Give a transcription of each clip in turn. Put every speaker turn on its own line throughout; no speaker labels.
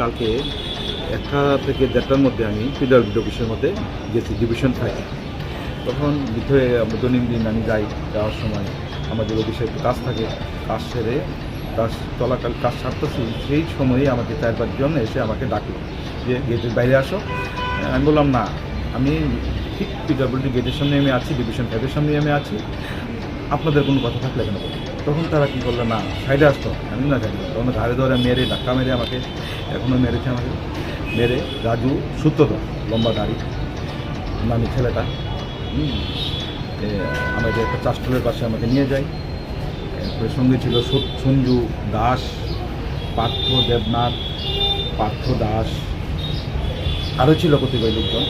কালকে একটা থেকে দেড়টার মধ্যে আমি পিডাব্লিউডি অফিসের মধ্যে গেছি ডিভিশন ফাইভ তখন ভিতরে দৈনন্দিন আমি যাই যাওয়ার সময়। আমাদের অফিসে কাজ থাকে, কাজ সেরে কাজ চলাকাল কাজ সারতেছি, সেই সময়ে আমাকে চার পাঁচজন এসে আমাকে ডাকলো যে গেটের বাইরে আসো। আমি বললাম, না, আমি ঠিক পিডাব্লিউডি গেটের সামনে আমি আছি ডিভিশন ফাইভের সামনে আমি আছি। আপনাদের কোনো কথা থাকলে কেন বলুন? তখন তারা কী করল? না, সাইডে আসতো। আমি না জানি তখন ঘাড়ে ধরে মেরে, ধাক্কা মেরে আমাকে এখনও মেরেছে আমাকে। মেরে রাজু সূত্রধর, লম্বা দাড়ি, নামি ছেলেটা। আমাদের একটা চাষটলের পাশে আমাকে নিয়ে যায়। এরপরে সঙ্গে ছিল সঞ্জু দাস, পার্থ দেবনাথ, পার্থ দাস। আরও ছিল কতিপয় লোকজন।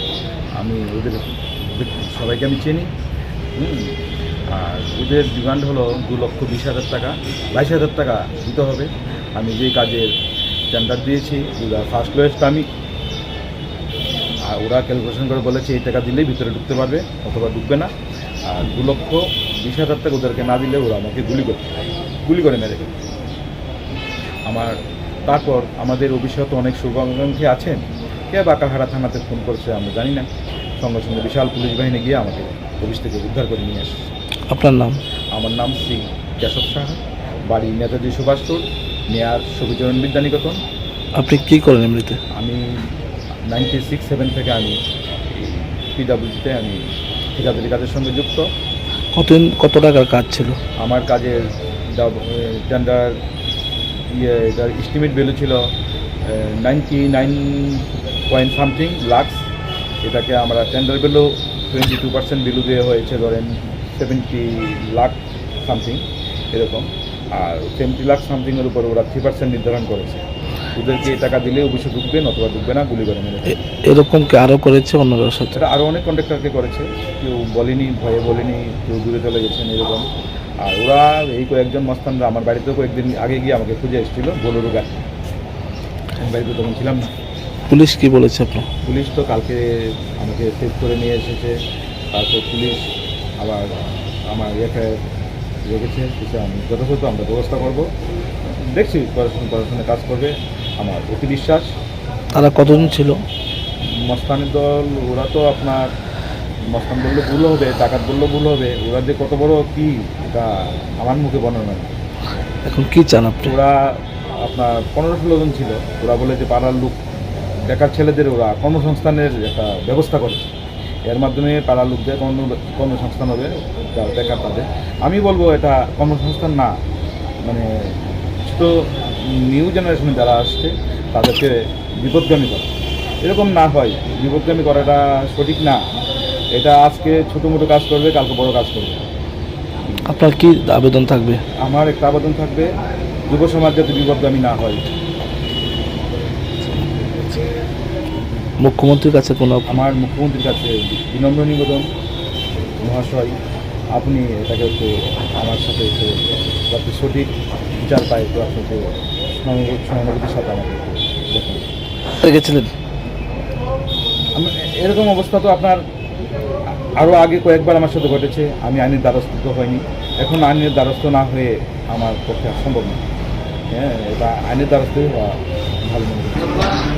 আমি ওদের সবাইকে আমি চিনি। আর ওদের ডিমান্ড হলো দু লক্ষ বিশ হাজার টাকা। বাইশ হাজার টাকা দিতে হবে। আমি যে কাজের টেন্ডার দিয়েছি, ওরা ফার্স্ট লোয়েস্ট আমি। আর ওরা ক্যালকুলেশন করে বলেছে, এই টাকা দিলেই ভিতরে ঢুকতে পারবে, অথবা ঢুকবে না। আর দু লক্ষ বিশ হাজার টাকা ওদেরকে না দিলে ওরা আমাকে গুলি করে গুলি করে মেরে ফেলবে। আমার, তারপর আমাদের অভিশত অনেক শুভাকাঙ্ক্ষী আছেন। কে বাঁকাহারা থানাতে ফোন করেছে, আমরা জানি না। সঙ্গে সঙ্গে বিশাল পুলিশ বাহিনী গিয়ে আমাকে অফিস থেকে উদ্ধার করে নিয়ে আসে
আপনার নাম?
আমার নাম শ্রী কেশব সাহা। বাড়ি নেতাজি সুভাষ রোড মেয়ার সবুজরণ বিদ্যানিকেতন।
আপনি কী করেন এমনিতে?
আমি নাইনটি সিক্স সেভেন থেকে আমি পিডাব্লিউডিতে আমি ঠিকাদারি কাজের সঙ্গে যুক্ত।
কতদিন কত টাকার কাজ ছিল?
আমার কাজের টেন্ডার ইয়ে এটার এস্টিমেট ভ্যালু ছিল ninety nine point something lakhs এটাকে আমরা tender value twenty two percent value দিয়ে হয়েছে ধরেন সেভেন্টি লাখ সামথিং এরকম। আর সেভেন্টি লাখ সামথিংয়ের উপর ওরা থ্রি পার্সেন্ট নির্ধারণ করেছে। ওদেরকে এই টাকা দিলে অবশ্যই ঢুকবে অথবা ঢুকবে না গুলি করে মেরে
এরকম কি আরও করেছে সাথে?
সেটা আরও অনেক কন্ট্রাক্টরকে করেছে। কেউ বলেনি ভয়ে বলেনি কেউ দূরে চলে গেছেন এরকম। আর ওরা এই কয়েকজন মস্তানরা আমার বাড়িতেও কয়েকদিন আগে গিয়ে আমাকে খুঁজে এসেছিল বোলোরো গাড়ি। আমি বাড়িতে তখন ছিলাম না।
পুলিশ কি বলেছে আপনার?
পুলিশ তো কালকে আমাকে সেভ করে নিয়ে এসেছে। তারপর পুলিশ আবার আমার ইয়েকে রেখেছে কিছু আমি যথাযথ আমরা ব্যবস্থা করব। দেখছি পড়াশোনা পড়াশোনা কাজ করবে আমার অতি বিশ্বাস।
তারা কতজন ছিল?
মস্তানের দল ওরা তো আপনার মস্তান বললে ভুল হবে ডাকাত বললে ভুল হবে ওরা যে কত বড় কি এটা আমার মুখে বর্ণনা নেই।
এখন কি চান আপনি?
ওরা আপনার পনেরো ষোলো জন ছিল ওরা বলে যে পাড়ার লোক বেকার ছেলেদের ওরা কর্মসংস্থানের একটা ব্যবস্থা করেছে। এর মাধ্যমে পাড়ার লোকদের কর্ম কর্মসংস্থান হবে বেকার তাদের। আমি বলব এটা কর্মসংস্থান না মানে ছোট নিউ জেনারেশনে যারা আসছে তাদেরকে বিপদগামী করা। এরকম না হয় বিপদগামী করাটা সঠিক না। এটা আজকে ছোটো মোটো কাজ করবে কালকে বড় কাজ করবে।
আপনার কি আবেদন থাকবে?
আমার একটা আবেদন থাকবে যুব সমাজ যাতে বিপদগামী না হয়।
মুখ্যমন্ত্রীর কাছে কোনো
আমার মুখ্যমন্ত্রীর কাছে বিনম্র নিবেদন মহাশয় আপনি এটাকে একটু আমার সাথে একটু যাতে সঠিক বিচার পায় একটু আপনি একটু সহানুভূতির সাথে আমাকে একটু দেখুন। এরকম অবস্থা তো আপনার আরও আগে কয়েকবার আমার সাথে ঘটেছে আমি আইনের দ্বারস্থ তো হয়নি এখন আইনের দ্বারস্থ না হয়ে আমার পক্ষে সম্ভব না। হ্যাঁ এটা আইনের দ্বারস্থই হওয়া ভালো মনে